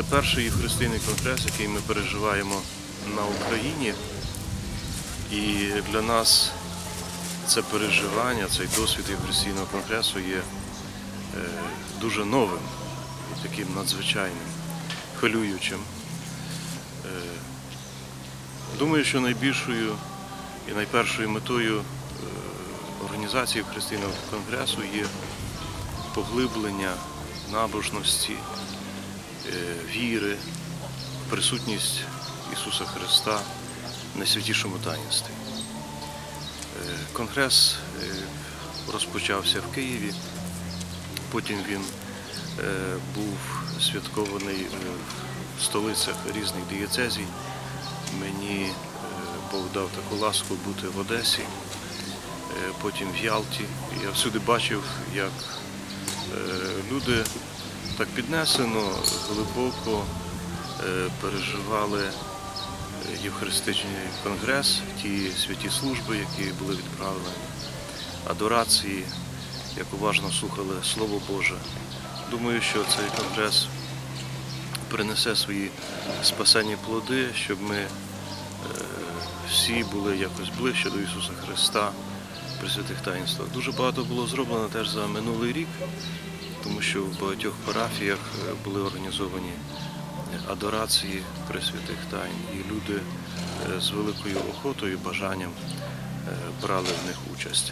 перший хрестийний конгрес, який ми переживаємо на Україні. І для нас це переживання, цей досвід Євхристійного конгресу є е, дуже новим і таким надзвичайним, хвилюючим. Е, Думаю, що найбільшою і найпершою метою е, організації Христинного конгресу є поглиблення набожності, віри, присутність Ісуса Христа в найсвятішому таїнстві. Е, Конгрес е, розпочався в Києві, потім він е, був святкований е, в столицях різних дієцезій. Мені е, Бог дав таку ласку бути в Одесі, е, потім в Ялті. Я всюди бачив, як е, люди так піднесено, глибоко е, переживали е, Євхаристичний конгрес, ті святі служби, які були відправлені, адорації, як уважно слухали Слово Боже. Думаю, що цей конгрес принесе свої спасенні плоди, щоб ми е, всі були якось ближче до Ісуса Христа при святих таїнствах. Дуже багато було зроблено теж за минулий рік, тому що в багатьох парафіях е, були організовані адорації присвятих тайн, і люди е, з великою охотою і бажанням е, брали в них участь.